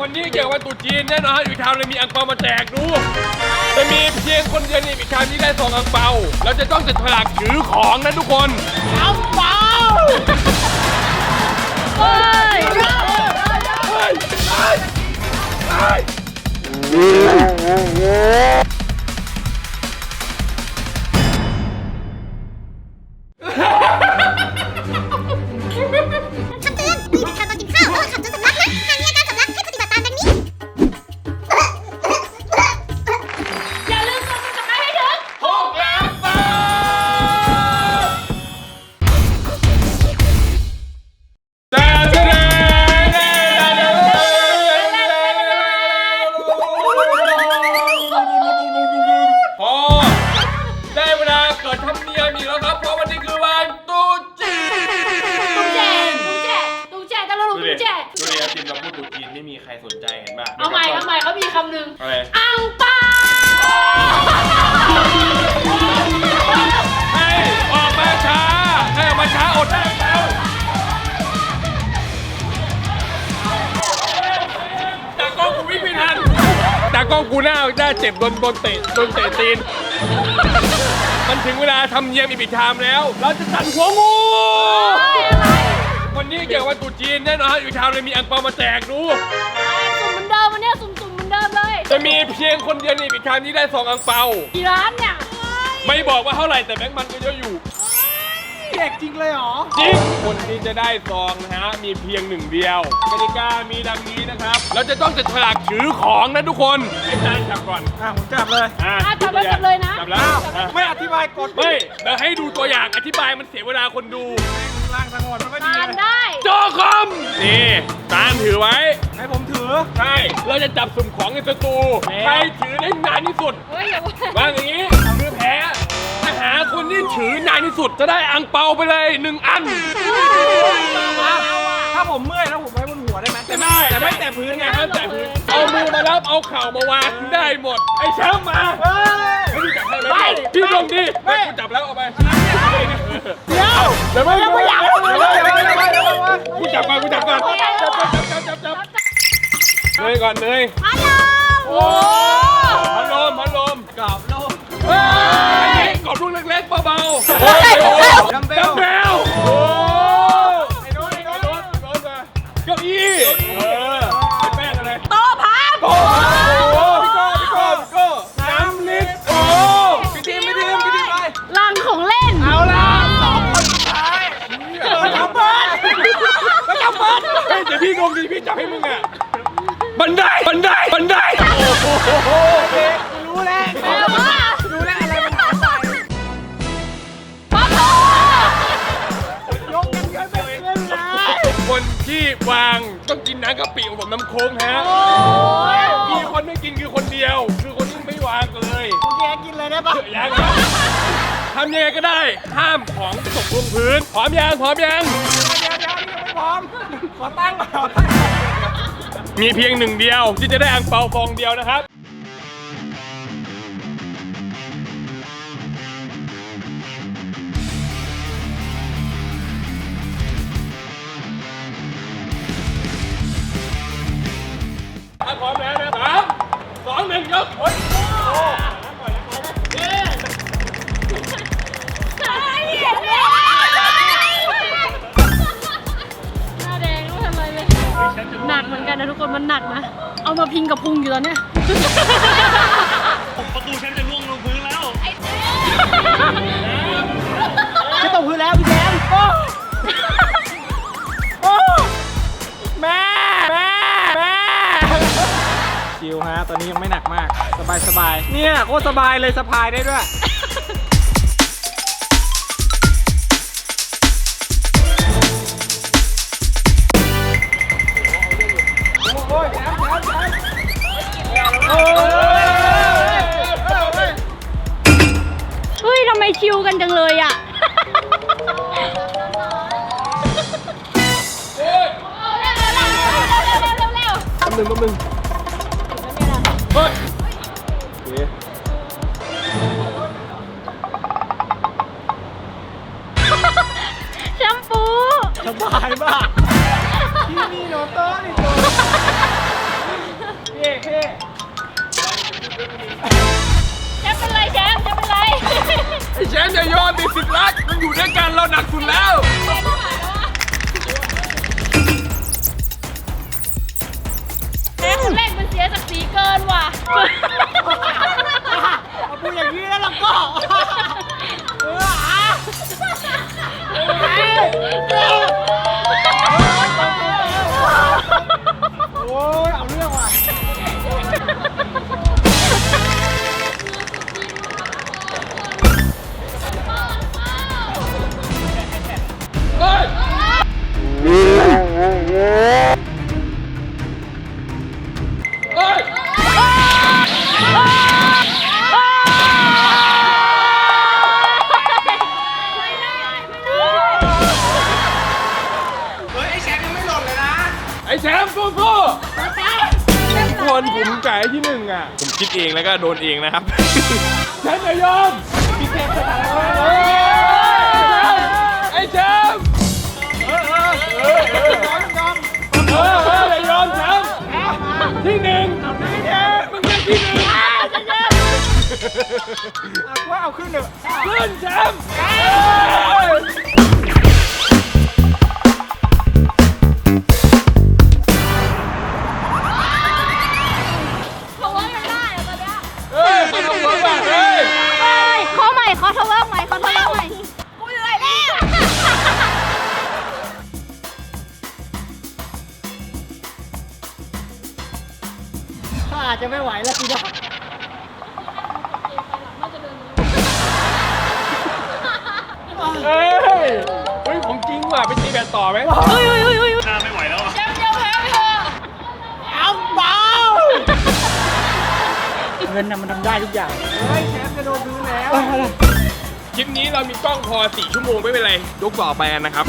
วันนี้เกี่ยวกับวันตรุษจีนแน่นอนฮะอยู่ทาวน์เลยมีอังเปามาแจกดูจะมีเพียงคนเดียวในอีกทาวน์ที่ได้ซองอังเปาเราจะต้องจัดฉลากถือของนะทุกคนเอาเปล่าเฮ้ยเฮ้ยเฮ้ยำหนึ่งอะไร อังเปาให้ออกมาช้า ให้ออกมาช้าอดได้แล้วตากล้องกูวิ่งไม่ทันตากล้องกูหน้าหน้าเจ็บโดนโดนเตะโดนเตะตีน มันถึงเวลาทำเนียมอีพิธามแล้ว เราจะตัดหัวงู วันนี้เกี่ยวกับวันตรุษจีนแน่นอนฮะอยู่ทาวน์เลยมีอังเปามาแจกดู สุ่มเหมือนเดิมวันเนี้ยสุ่ม จะมีเพียงคนเดียวในอีพิธามที่ได้ซองอังเปา กี่ร้านเนี่ยไม่บอกว่าเท่าไหร่แต่แบงค์มันก็เยอะอยู่ แจกจริงเลยเหรอ จริง คนที่จะได้ซองนะฮะ มีเพียงหนึ่งเดียวกติกามีดังนี้นะครับ เราจะต้องจัดฉลากถือของนะทุกคนไอ้จานจับก่อนอะผมจับเลย อะอะจับเลยจับเลยนะ จับแล้วอะไม่อธิบายกฎไม่เดี๋ยวให้ดูตัวอย่างอธิบายมันเสียเวลาคนดูล่างทางหมดมันไม่ดีทานเลยได้ โจคอมนี่ตานถือไว้ให้ผม ถือ ใช่ เราจะจับสุ่มของในสตูแล้วใครถือได้นานที่สุดเฮ้ยอย่าว่าว่างอย่างนี้คือแพ้ถ้าหาคนที่ถือนานที่สุดจะได้อังเปาไปเลยหนึ่งอัน ถ้าผมเมื่อยแล้วผมไว้บนหัวได้ไหมแต่ได้ แต่ไม่แตะพื้นไงห้ามแตะพื้น เอามือมารับเอาเข่ามาวางได้หมด ไอ้แชมป์มาเฮ้ยให้พี่จับให้ไหมพี่ลงดิไม่กูจับแล้วเอาไป เดี๋ยวเดี๋ยวไม่เดี๋ยวไม่อยากเดี๋ยวเดี๋ยวเดี๋ยวเดี๋ยวเดี๋ยวกูจับก่อนกูจับก่อนจับจับจับจับจับ เนยก่อนเนยฮัลโหลโอ้พัดลมพัดลมกรอบโลกเฮ้ยกดลูกเล็กๆเบาๆดัมเบลดัมเบลโอ้ไอ้โน้ตไอ้โน้ตโดนโดนมาเก้าอี้เออไอ้แป้งอะไรโต๊ะพับโอ้โหพี่โก้พี่โก้พี่โก้น้ำลิตรโอ้พี่ทีมพี่ทีมพี่ทีมไปลังของเล่นเอาละสองคนสุดท้ายไม่ทำเบิร์ดไม่ทำเบิร์ดเฮ้ยเดี๋ยวพี่ลงดิพี่จับให้มึงอะ บันไดบันไดบันไดโอ้โหโอเคกูรู้แล้วแต่ว่ารู้แล้วอะไรมันหาใส่พับโยกกันเยอะไปขึ้นเลยคนที่วางต้องกินน้ำกะปิผสมน้ำโค้งฮะอ้ยมีคนไม่กินคือคนเดียว คือคนที่ไม่วางเลยโอเคกินเลยได้ปะยังครับทำยังไงก็ได้ ห้ามของตกลงพื้นพร้อมยังพร้อมยังเดี๋ยวเดี๋ยวยังไม่พร้อมขอตั้งก่อน มีเพียงหนึ่งเดียวที่จะได้อังเปาฟองเดียวนะครับถ้าพร้อมแล้วนะสามสองหนึ่งยก อยู่ตอนเนี้ยประตูฉันจะล่วงลงพื้นแล้วจะตกพื้นแล้วพี่แจมโอ้โอ้แม่แม่แม่ชิวฮะตอนนี้ยังไม่หนักมาก สบายสบายๆเนี่ยโคตรสบายเลยสะพายได้ด้วย แป๊บนึงแป๊บนึง จจะไม่ไหวแล้วคุณยอดเฮ้ยเฮ้ยของจริงว่ะไปตีแบตต่อไหมเฮ้ยเฮ้ยเฮ้ยเฮ้ยหน้าไม่ไหวแล้วแชมป์เดียวแพ้ไปเถอะเอาเบาเงินน่ะมันทำได้ทุกอย่างเฮ้ยแชมป์จะโดนพื้นแล้วคลิปนี้เรามีกล้องพอ4ชั่วโมงไม่เป็นไรยกต่อไปกันนะครับ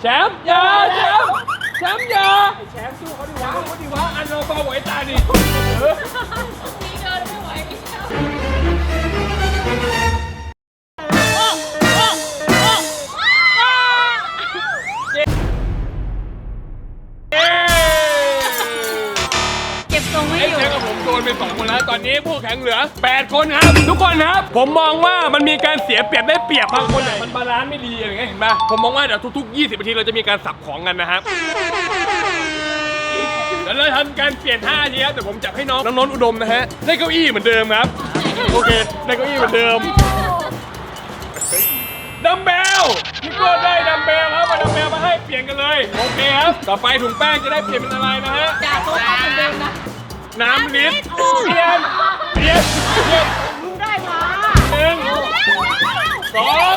แชมป์อย่าแชมป์ แชมป์อย่าแชมป์สู้เขาดิวะเอาดิวะอันเราเบาไหวตาดิ แข่งเหลือ 8 คนครับ ทุกคนครับ ผมมองว่ามันมีการเสียเปรียบได้เปรียบบางคนเนี่ยมันบาลานซ์ไม่ดีอะไรเงี้ยเห็นป่ะผมมองว่าเดี๋ยวทุกๆ 20นาทีเราจะมีการสับของกันนะครับเดี๋ยวเราทำการเปลี่ยนท่าทีครับเดี๋ยวผมจับให้น้องน้องนนท์อุดมนะฮะได้เก้าอี้เหมือนเดิมครับ โอเคได้เก้าอี้เหมือนเดิมดัมเบลพี่กดได้ดัมเบลครับเอาดัมเบลมาให้เปลี่ยนกันเลยโอเคครับต่อไปถุงแป้งจะได้เปลี่ยนเป็นอะไรนะฮะอย่าโต๊ะเหมือนเดิมนะน้ำลิตรเปลี่ยน เปลี่ยนเปลี่ยนมึงได้มาหนึ่งสอง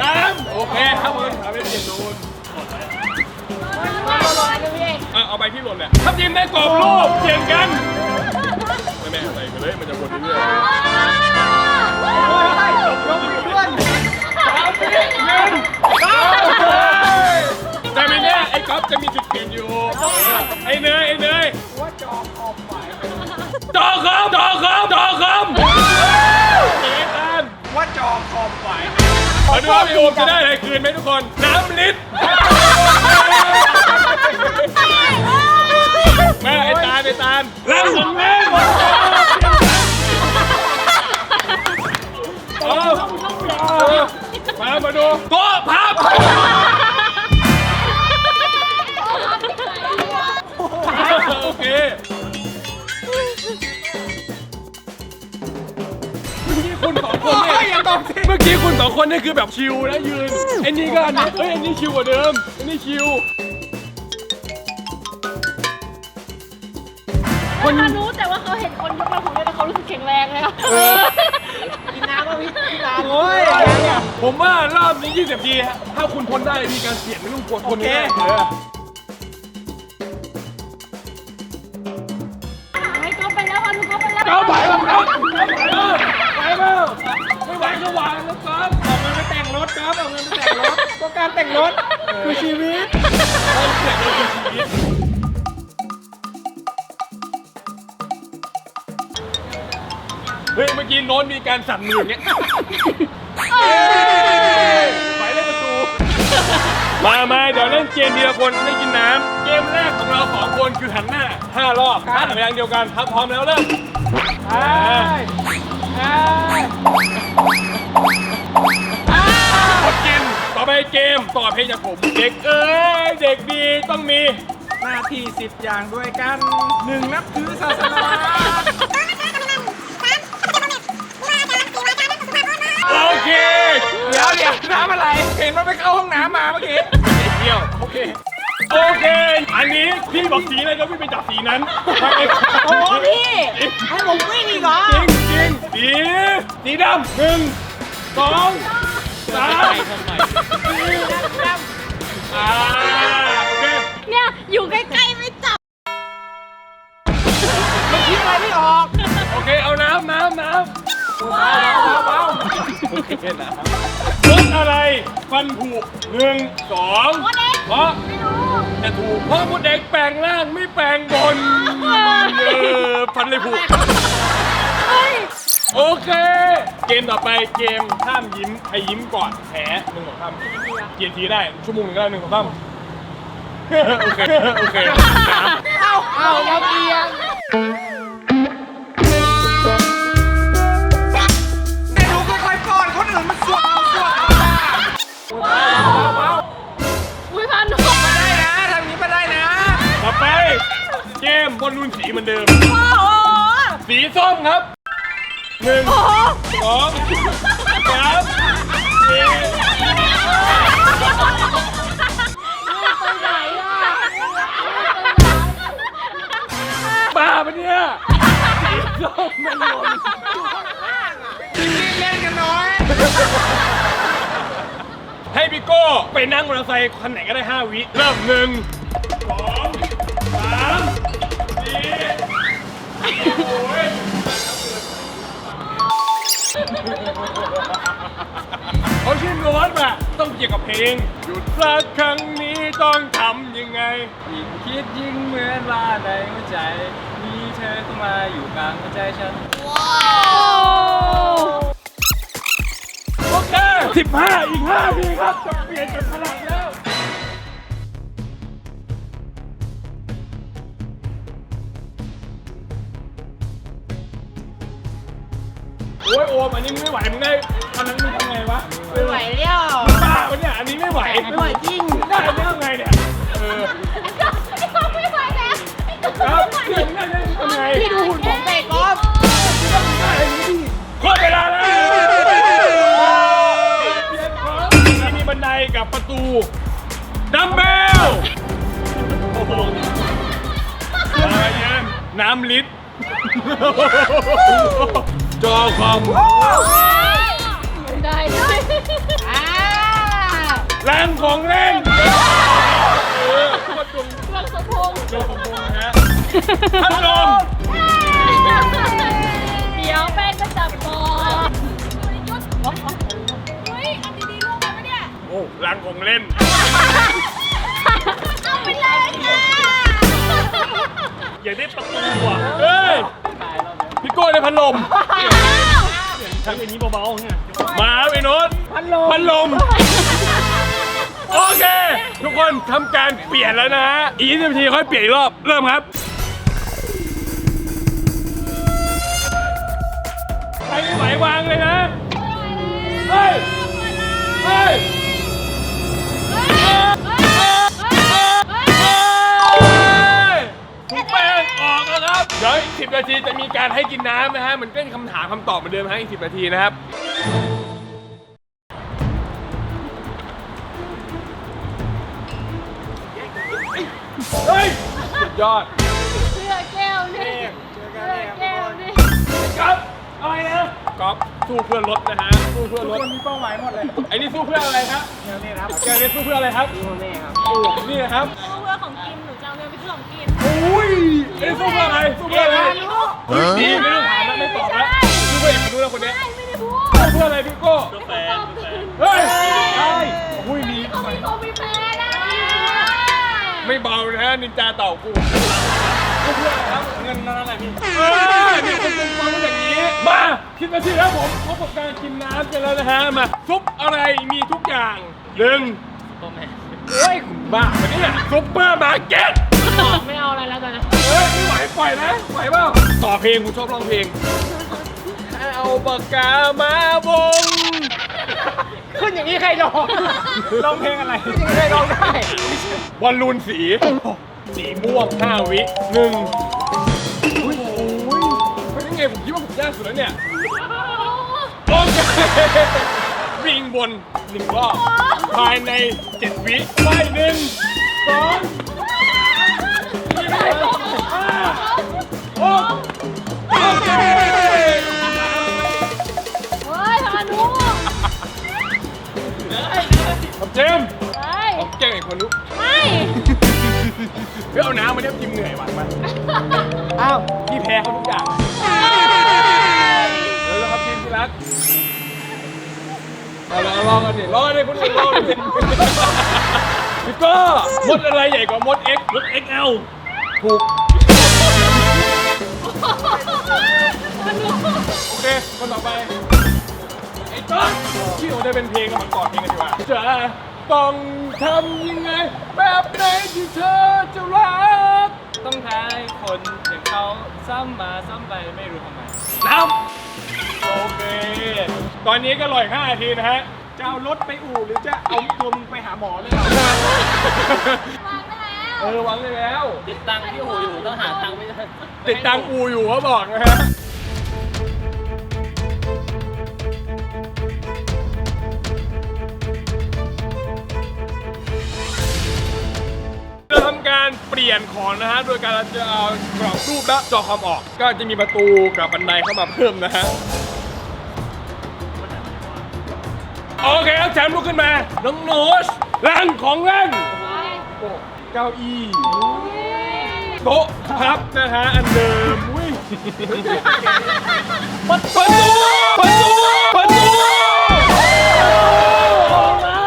สามโอเคครับผมทำให้เปลี่ยนนูนอะเอาไปที่หล่นแหละถ้าทีมได้กรอบรูปเปลี่ยนกันไม่แม่อะไรไปเลยมันจะวนเรื่อย มาดูว่าพี่โอมจะได้อะไรคืนไหมทุกคน อบสิเมื่อกี้คุณสองคนเนี่ยคือแบบชิลนะยืนไอ้นี่ก็อันนี้เอ้ยอันนี้ชิลกว่าเดิมอันนี้ชิลคนรู้แต่ว่าเขาเห็นคนยกมาผมเลยแล้วเขารู้สึกแข็งแรงเลยอะกินน้ำก็พี่พี่ลาโอ้ยเนี่ยผมว่ารอบนี้20นาทีฮะถ้าคุณทนได้มีการเสี่ยงไม่ต้องกลัวทนได้โอเคเออให้เขาไปแล้วค่ะทุกคนไปแล้วเก้าไหวแล้วค ไหวเปล่าไม่ไหวก็ไหวแล้วครับเอาเงินไปแต่งรถครับเอาเงินไปแต่งรถก็การแต่งรถคือชีวิตเราเสี่ยงเราคือชีวิตเฮ้ยเมื่อกี้โน้ตมีการสั่นมืออย่างเงี้ยไปเล่นประตู มามาเดี๋ยวเล่นเกมทีละคนได้กินน้ำ เกมแรกของเราสองคนคือหันหน้าห้ารอบหันไปทางเดียวกันครับพร้อมแล้วเริ่มใช่ใช่กดกินต่อ ไปเกมต่อเพลงจากผม เด็กเอ้ยเด็กดีต้องมีหน้าที่สิบอย่างด้วยกันหนึ่งนับถือศาสนาโอเคเดี๋ยวเดี๋ยวน้ำอะไร เห็นมันไปเข้าห้องน้ำมาเมื่อกี้เที่ยวโอเคโอเค อันนี้พี่บอกสีอะไรแล้วพี่ไปจับสีนั้นโอ้พี่ให้ผมวิ่งอีกเหรอจริงจริงสีสีดำหนึ่งสอง สามสี่อ่าโอเคเนี่ย อยู่ใกล้ๆไม่จับคิดอะไรไม่ออก โอเค เอาน้ำน้ำน้ำเบาเบาเบาโอเคนะรถอะไรฟันผุหนึ่งสองเพราะไม่รู้จะถูกเพราะมดแดงแปลงร่างไม่แปลงบนเออฟันเลยผุเฮ้ย โอเค เกมต่อไปเกมห้ามยิ้มใครยิ้มก่อนแพ้หนึ่งสองสามเกียนทีได้ชั่วโมงหนึ่งก็ได้หนึ่งสองสามโอเคโอเคเอาเอามาเพียงแต่หนูค่อยๆก่อนคนอื่นมันสวดเอาสวดเอาอุ้ยพันหนูได้นะทำนี้ก็ได้นะต่อไปเกมบอลลูนสีเหมือนเดิม โอ้โหสีส้มครับ หนึ่งโอ้โหสองสามสี่ไปไหนอะบ้าปะเนี่ยสีส้มมันหล่นรีบเล่นกันน้อย ให้พี่โก้ไปนั่งมอเตอร์ไซค์คันไหนก็ได้ 5 วิเริ่มหนึ่งสองสามสี่โอ้ย เขาชื่อโน้ตอะต้องเกี่ยวกับเพลง หยุดรักครั้งนี้ต้องทำยังไง ยิ่งคิดยิ่งเหมือนว่าในหัวใจ มีเธอเข้ามาอยู่กลางหัวใจฉันโอเคสิบห้าอีกห้าทีครับจะเปลี่ยนเป็นพลังแล้ว อ้ยโอมอันนี้ไม่ไหวมึงได้ตอนนั้นมึงทำไงวะไม่ไหวแล้วบ้าวะเนี่ยอันนี้ไม่ไหวไม่ไหวจริงได้อันนี้ทำไงเนี่ยเออไม่ไหวแล้วครับเรื่องนี้ได้ทำไงพี่ดูหุ่นผมเตะกอล์ฟโคตรเวลาแล้วนี่มีบันไดกับประตูดัมเบลโอ้โหอะไรเนี่ยน้ำลิตร จอคอมได้ด้วยอ่าแรงของเล่นเออโคตรจุงเครื่องสะพงโลกของโมนะฮะพัดลมเดี๋ยวแป้งก็จับก่อนเฮ้ยอันดีๆลูกไปไหมเนี่ยโอ้แรงของเล่น เอาไปเลยค่ะอย่าได้ประตูอะเฮ้ย พี่โก้ได้พัดลมทำอย่างนี้เบาๆเนี่ยมาไอ้โน้ตพัดลมพัดลม โอเค ทุกคนทำการเปลี่ยนแล้วนะฮะ อีก20นาทีค่อยเปลี่ยนอีกรอบ เริ่มครับ ไปไม่ไหววางเลยนะ เฮ้ย เฮ้ย เดี๋ยวอีกสินาทีจะมีการให้กินน้ำนะฮะเหมือนเป็นคำถามคำตอบเหมือนเดิมฮะอีกสินาทีนะครับ เฮ้ยสุดยอดเสื้อแก้วนี่เสื้อแก้วนี่ครับอะไรนะก๊อฟสู้เพื่อรถนะฮะสู้เพื่อรถมีเป้าหมายหมดเลยไอ้นี่สู้เพื่ออะไรครับเดี๋ยวนี้ครับแกนี่สู้เพื่ออะไรครับดูนี่ครับโอ้นี่นะครับเพื่อของกินหนูจะเอาเงินไปซื้อของกินโอ้ย ไอ้นี่สู้เพื่ออะไรสู้เพื่ออะไรดีไม่ต้องถามแล้วไม่ตอบแล้วสู้เพื่อเอกมนุษย์แล้วคนเนี้ยไม่ไม่ได้พูดสู้เพื่ออะไรพี่โก้ตอบตื่นเฮ้ยใช่โอ้ยมีเขามีโคมีแฟนนะไม่เบานะฮะนินจาเต่ากูสู้เพื่ออะไรครับเงินนั่นแหละพี่เออนี่คนเป็นความอย่างนี้มาคิดนาทีแล้วผมพบกับการกินน้ำกันแล้วนะฮะมาซุปอะไรมีทุกอย่างหนึ่งตัวแม่เฮ้ยบ้าปะเนี่ยซุปเปอร์มาร์เก็ต ไม่เอาอะไรแล้วตอนนี้เฮ้ยไม่ไหวปล่อยนะไหวเปล่าต่อเพลงกูชอบร้องเพลง เอาปากกามาวงขึ้นอย่างนี้ใครร้องร้องเพลงอะไรใครร้องได้บอลลูนสี สีม่วงห้าวิหนึ่งอุ้ยโอ้ยเป็นยังไงผมคิดว่าผมยากสุดแล้วเนี่ยโอเควิ่งบนหนึ่งรอบภายในเจ็ดวิไปหนึ่งสองสี่ห้าหกโอ เคเฮ้ยพานุผมเจมส์ไปผมเก่งอีกคนนุกไม่ เพื่อเอาน้ำมาเนี่ยพิมพ์เหนื่อยหวังมาอ้าวพี่แพ้เขาทุกอย่างเดี๋ยวเราครับทีมที่รักเอาละลองกันดิลองกันดิคุณอื่นลองกันดิพี่ก็มดอะไรใหญ่กว่ามด X มด XL ถูก โอเค คนต่อไป ไอ้ต้นที่ผมจะเป็นเพลงกับมันก่อนเพลงกันดีกว่าจะต้องทำยังไง แบบไหนที่เธอจะรัก ต้องท้ายคนอย่างเขาซ้ำมาซ้ำไปไม่รู้ทำไมน้ำโอเค ตอนนี้ก็ลอย5นาทีนะฮะ จะเอารถไปอู่หรือจะเอาตัวมึงไปหาหมอเลยเอ อวางได้แล้ว ติดตังค์ที่อู่อยู่ต้องหาตังค์ไม่ได้ติดตังอูอยู่เขาบอกนะฮะจะทำการเปลี่ยนของนะฮะ โดยการเราจะเอากรอบรูปและจอคอมออก ก็จะมีประตูกับบันไดเข้ามาเพิ่มนะฮะ โอเคครับแชมป์ลุกขึ้นมา น้องโนชร่างของเล่นโอ้ เก้าอี้โต๊ะพับนะฮะอันเดิมอุ้ยประตูประตูประตูออกมา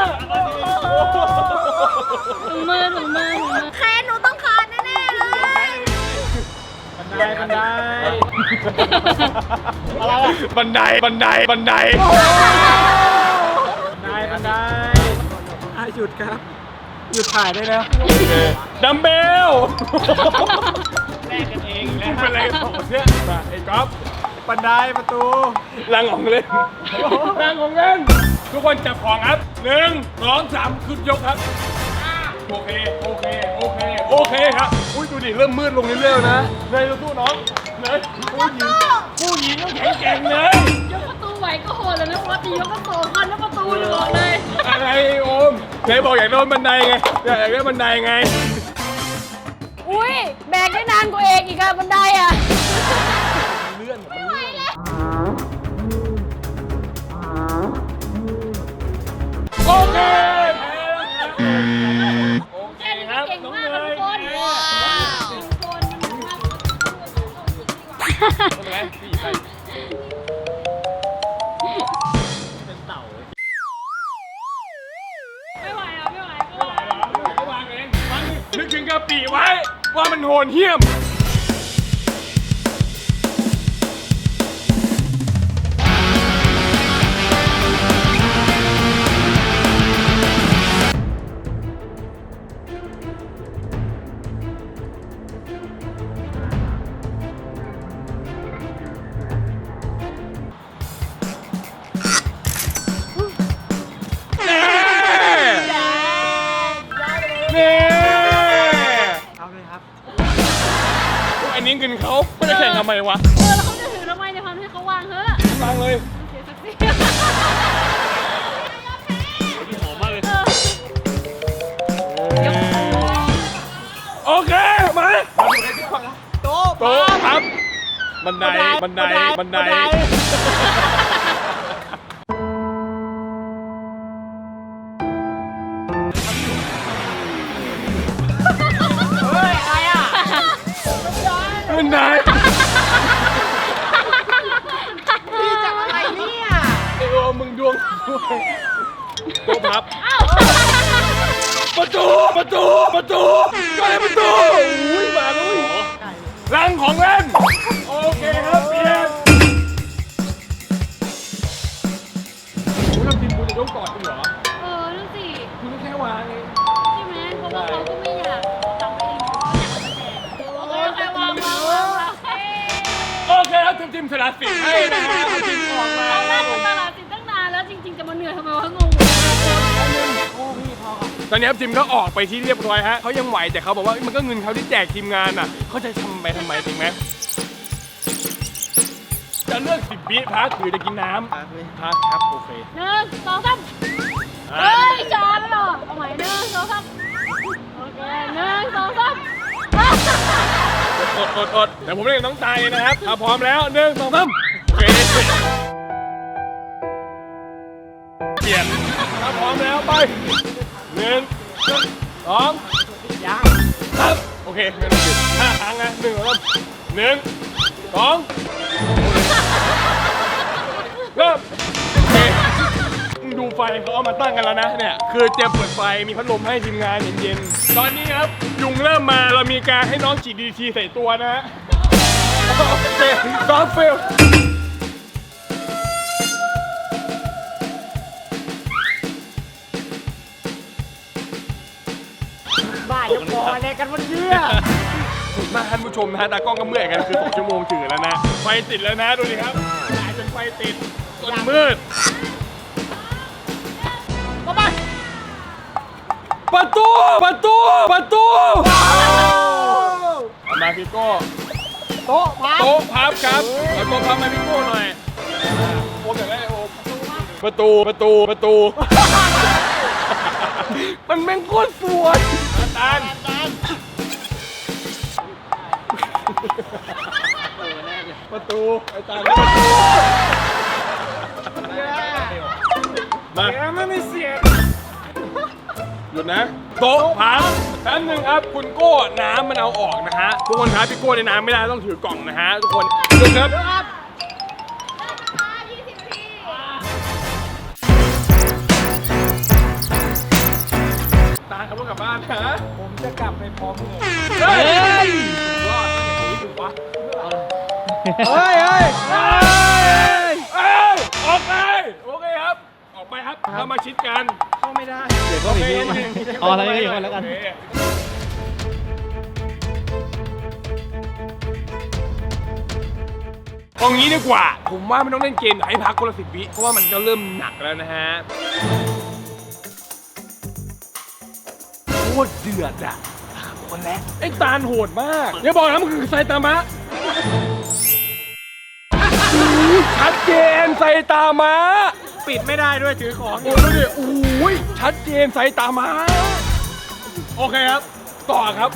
ถุงมือถุงมือถุงมือแค่หนูต้องคานแน่ๆเลยบันไดบันไดบันไดบันไดบันไดบันไดบันไดอะหยุดครับ หยุดถ่ายได้แล้วดัมเบลแลกกันเองเป็นอะไรกันสองเนี่ยมาไอ้ก๊อฟบันไดประตูรังของเล่นรังของเล่น ทุกคนจับของครับหนึ่งสองสามขึ้นยกครับ โอเค โอเค โอเค โอเคครับ อุ้ยดูดิเริ่มมืดลงเรื่อยๆนะเนยสู้ๆน้องเนยผู้หญิงผู้หญิงต้องแข็งแกร่งเนยย กประตูไหวก็โหดเลยนะปกติยกกระโตคันแล้วประตูเลยบอกเลยอะไรโอมไหนบอกอยากโดนบันไดไงอยากได้บันไดไง อุ้ยแบกได้นานกว่าเองอีกอะบันไดอะเลื่อนมันเลื่อนโอเคโอเคแค่นี้คก็รับเก่งน้องมากเนนะทุยกคนทุกคนมันมากกว่าใช่ไหมพี่ใครเป็ ว่ามันโหดเหี้ยม บันไดบันไดบันไดเฮ้ยอะไรอะบันไดพี่จับอะไรเนี่ยไอ้โอมึงดวงโต๊ะพับเอ้าประตูประตูประตูก็เลยประตูอุ้ยมาแล้ว อุ้ยรังของเล่น โอเคครับเปลี่ยนคุณทำทีมคุณจะยกก่อนจริงเหรอ เออนั่นสิคุณก็แค่วางเองใช่ไหมเพราะว่าเขาก็ไม่อยากทำเองเขาอยากเอามาแจกเออใครวางวางวางวางเอ้ยโอเคครับทีมทีมสลัดสิทธิ์ให้นะฮะเอาทีมออกมา ตอนแรกจะตลาดสินตั้งนานแล้วจริง ๆ จะมาเหนื่อยทำไมวะงง ตอนนี้ครับทีมก็ออกไปที่เรียบร้อยฮะเขายังไหวแต่เขาบอกว่ามันก็เงินเขาที่แจกทีมงานอะเขาจะทำไปทำไมจริงไหมจะเลือกสิบวิพักหรือจะกินน้ำพักครับโอเคหนึ่งสองสามเฮ้ยช้าไปหรอเอาใหม่หนึ่งสองสามโอเคหนึ่งสองสามอดอดอดเดี๋ยวผมเรียกน้องตายนะครับถ้าพร้อมแล้วหนึ่งสองสามโอเคเปลี่ยนถ้าพร้อมแล้วไป หนึ่งสองยังครับโอเคไม่ต้องปิดห้าครั้งนะหนึ่งสองสามหนึ่งสองเริ่มโอเคมึงดูไฟเขาเอามาตั้งกันแล้วนะเนี่ยคือเตรียมเปิดไฟมีพัดลมให้ทีมงานเย็นๆตอนนี้ครับยุงเริ่มมาเรามีการให้น้องฉีดดีทีใส่ตัวนะฮะเฟลกอล์ฟเฟล ออะไรกันวันเนี้ยมาท่านผู้ชมนะฮะตากล้องก็เมื่อยกันคือ2ชั่วโมงถึงแล้วนะ ไฟติดแล้วนะดูดิครับหายจนไฟติดจนมืดประตูประตูประตูเอามาพี่โก้โต๊ะพับโต๊ะพับครับเอาโต๊ะพับมาพี่โก้หน่อยโอ้ยอยากได้โอ้ประตูประตูประตู มันแม่งโคตรสวยอาจารย์ ประตูไอ้ตาประตูมาแกไม่มีเสียงหยุดนะโต๊ะพับแป๊บหนึงครับคุณโก้น้ำมันเอาออกนะฮะทุกคนครับพี่โก้ในน้ำไม่ได้ต้องถือกล่องนะฮะทุกคนหยุดครับตาขับรถกลับบ้านฮะผมจะกลับไปพร้อมเลยเฮ้ยรอด อย่างนี้ถูกปะเฮ้ยเฮ้ยเฮ้ยเอ้ยออกไปโอเคครับ ออกไปครับเข้ามาชิดกันเข้าไม่ได้เดี๋ยวก็มีที่อ๋อทางนี้ก็อยู่กันแล้วกันโอเคเอางี้ดีกว่า ผมว่าไม่ต้องเล่นเกมไหนให้พักคนละสิบวิ เพราะว่ามันก็เริ่มหนักแล้วนะฮะโคตรเดือดอะ คนแรกไอ้ตาลโหดมากอย่าบอกนะมันคือไซตามะชัดเจนไซตามะปิดไม่ได้ด้วยถือของโอ้ยดูดิโอ้ยชัดเจนไซตามะโอเคครับ ต่อครับ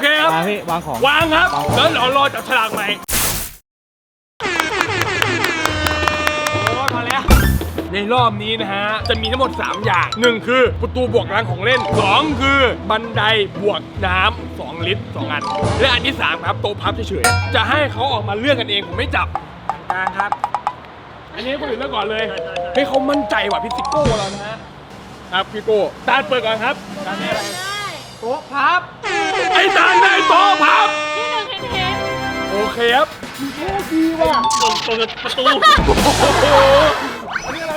เคครับมาพี่วางของ วางครับแล้วเรารอจับฉลากใหม่โอ้ยพอแล้ว ในรอบนี้นะฮะ จะมีทั้งหมด 3 อย่าง 1 คือประตูบวกรางของเล่น 2 คือบันไดบวกน้ำ2ลิตร 2 อัน และอันที่ 3 ครับ โต๊ะพับเฉยๆ จะให้เขาออกมาเลือกกันเอง ผมไม่จับกลางครับ อันนี้คนอื่นเลือกก่อนเลยให้เขามั่นใจว่ะพี่ซิโก้เรานะฮะ ครับพี่โก้ตาลเปิดก่อนครับได้ได้ โต๊ะพับไอ้ตาลได้โต๊ะพับ ที่หนึ่งเห็นเห็นโอเคครับโอ้ดีว่ะเปิดประตูโอ้โหอันนี้อะไร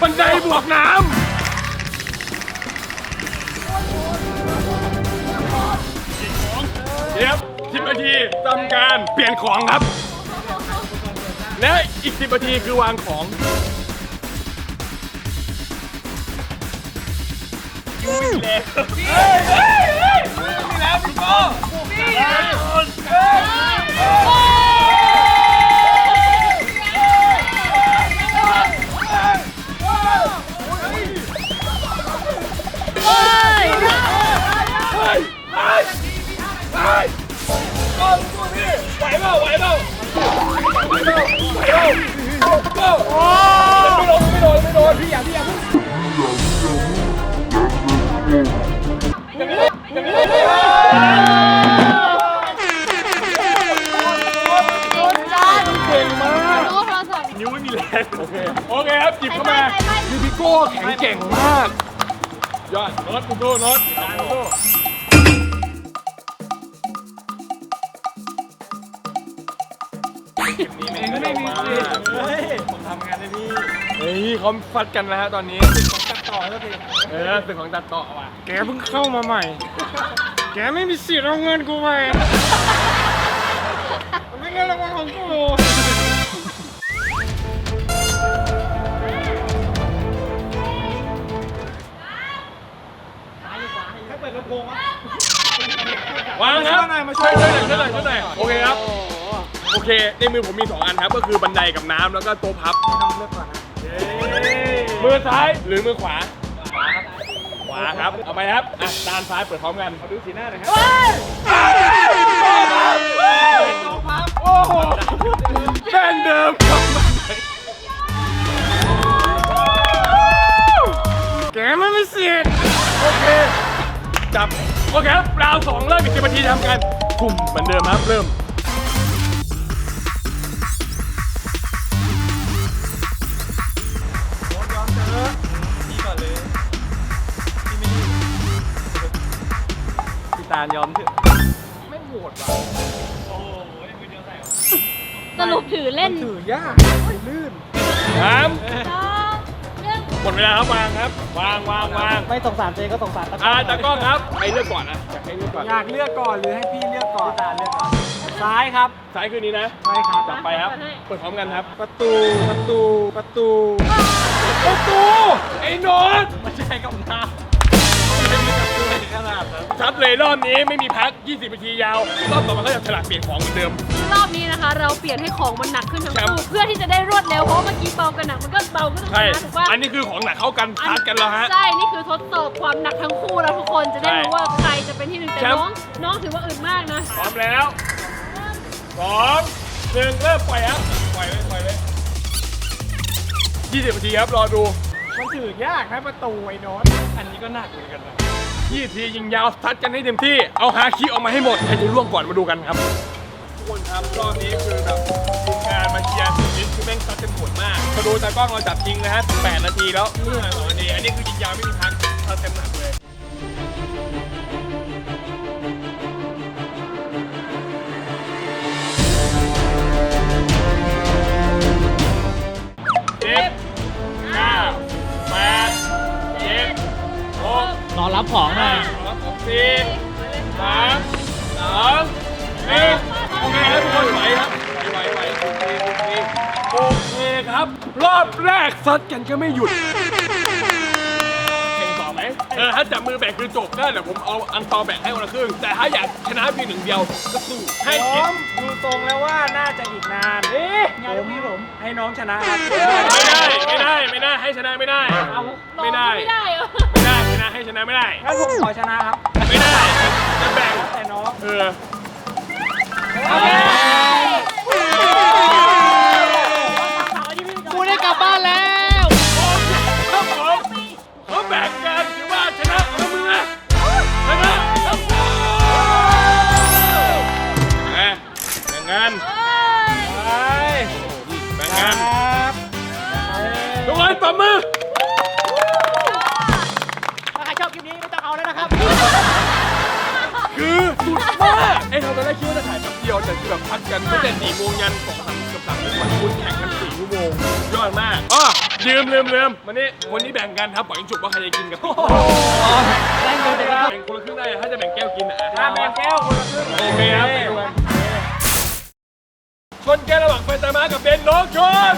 บันไดบวกน้ำเดี๋ยวสิบนาทีทำการเปลี่ยนของครับ และอีกสิบนาทีคือวางของ แล้ว กันแล้วฮะตอนนี้ตัดต่อแล้วพี่เออเป็นของตัดต่อว่ะแกเพิ่งเข้ามาใหม่ แกไม่มีสิทธิ์เอาเงินกูไปมันไม่เงินรางวัลของกูให้เปิดลำโพงวะวางครับมามาช่ช่ววยยหน่ช่อวยยมาหช่น่วอยยหช่วยยหน่อยยน่อโอเคครับ โอเค ในมือผมมี 2 อันครับ ก็คือบันไดกับน้ำแล้วก็โต๊ะพับน้องเลือกก่อนนะ มือซ้ายหรือมือขวา ขวาครับ เอาไปครับอะด้านซ้ายเปิดพร้อมกันดูสีหน้าหน่อยครับโต๊ะพับโอ้โหแป้งเดิมกลับมาแกมันไม่เสียดโอเค จับ โอเคครับราวสองเริ่มอีกสิบนาทีทำกันกลุ่มเหมือนเดิมครับ เริ่มาลยอมเถอะสรุปถือเล่นถือยากลื่นสามสองหนึ่งหมดเวลาครับวางครับ วางวางวางไม่สงสารเจก็สงสารตะอ่าตากล้องครับใครเลือกก่อนนะอยากให้เลือกก่อนอยากเลือกก่อนหรือให้พี่เลือกก่อนพี่ตาลเลือกก่อนซ้ายครับซ้ายคืนนี้นะใช่ครับจับไปครับเปิดพร้อมกันครับ ประตูประตูประตูประตูไอ้โนนไม่ใช่กับน้ำไม่กับตัว ขนาดนั้นชัดเลยรอบนี้ไม่มีพัก 20นาทียาว รอบต่อมาก็จะฉลากเปลี่ยนของเหมือนเดิม รอบนี้นะคะ เราเปลี่ยนให้ของมันหนักขึ้นทั้งครับคู่เพื่อที่จะได้รวดเร็วเพราะว่าเมื่อกี้เบากันหนักมันก็เบาขึ้นทั้งใช่นั้นถูกป่ะอันนี้คือของหนักเข้ากันชาร์จกันแล้วฮะ ใช่นี่คือทดสอบความหนักทั้งคู่แล้วทุกคนจะได้ใช่รู้ว่าใครจะเป็นที่หนึ่งแต่แชมป์น้องน้องถือว่าอึดมากนะพร้อมแล้วสองหนึ่งเริ่มปล่อยครับปล่อยเลยปล่อยเลย20นาทีครับรอดูมันถือยากนะประตูไอ้โน้ตอันนี้ก็หนักเหมือนกันนะ ยี่ทียิงยาวทัดกันให้เต็มที่ เอาฮาคิออกมาให้หมดใครจะล่วงก่อนมาดูกันครับ ทุกคนครับรอบนี้คือแบบทีมงานมาเชียร์สุดฤทธิ์คือแม่งซัดเต็มหดมากมาดูตากล้องเราจับจริงนะฮะ8นาทีแล้วเมื่อสองนาทีอันนี้คือยิงยาวไม่มีพักซัดเต็มหนักเลย อรับของหน่อยสี่สามสองหนึ่งโอเคครับทุกคนไหวครับไหวไหวไหวโอเคโอเคโอเคครับ รอบแรกซัดกันก็ไม่หยุดแข่งต่อไหมเออถ้าจับมือแบ่งคือจบก็เดี๋ยวผมเอาอังเปาแบ่งให้คนละครึ่ง แต่ถ้าอยากชนะเพียงหนึ่งเดียวก็สู้ให้พคิร้อดมดูตรงแล้วว่าน่าจะอีกนานเอ๊ะผมผมให้น้องชนะครับไม่ได้ไม่ได้ไม่ได้ให้ชนะไม่ได้เอาไม่ได้ไม่ได้ ให้ชนะไม่ได้ งั้นผมขอชนะครับไม่ได้จะแบ่งแต่น้องเออกูได้กลับบ้านแล้ว ครับผมเขาแบ่งกันถือว่าชนะเอามือมาชนะครับแหมแบ่งงานไปแบ่งคงารันบทุกคนตบมือ สุดมากไอ้เราตอนแรกคิดว่าจะถ่ายแป๊บเดียวแต่คือแบบพักกันตั้งแต่สี่โมงยันสองสามเกือบสามทุ่มอะคุณแข่งกันสี่ชั่วโมงยอดมากอ๋อลืมลืมลืมวันนี้วันนี้แบ่งกันครับปล่อยยิงฉุบว่าใครจะกินกับพี่ได้เงินเดือนแล้วแบ่งคนละครึ่งได้ถ้าจะแบ่งแก้วกินอะถ้าแบ่งแก้วคนละครึ่งโอเคครับชนแก้วระหว่างเฟนตามากับเบนน้องชน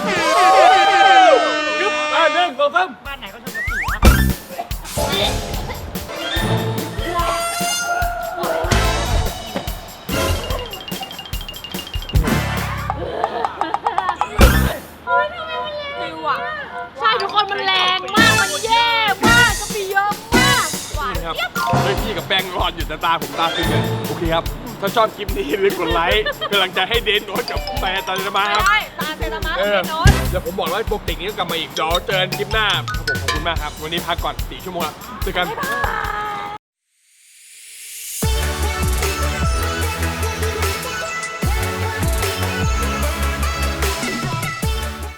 ป้งรอดอยู่แต่ตาผมตาตึงเลยโอเคครับ ถ้าชอบคลิปนี้อย่าลืมกดไลค์กำลังใจให้เดนโน้ตกับแฟนตาจะมาครับ ได้ ตาเซตามาเอเป็อนโน้ต เดี๋ยวผมบอกว่าโปรเจกต์นี้ก็กลับมาอีกเดี๋ยวเจอกันคลิปหน้าครับผมขอบคุณมากครับ วันนี้พักก่อน4ชั่วโมงละเจอกัน บ๊ายบาย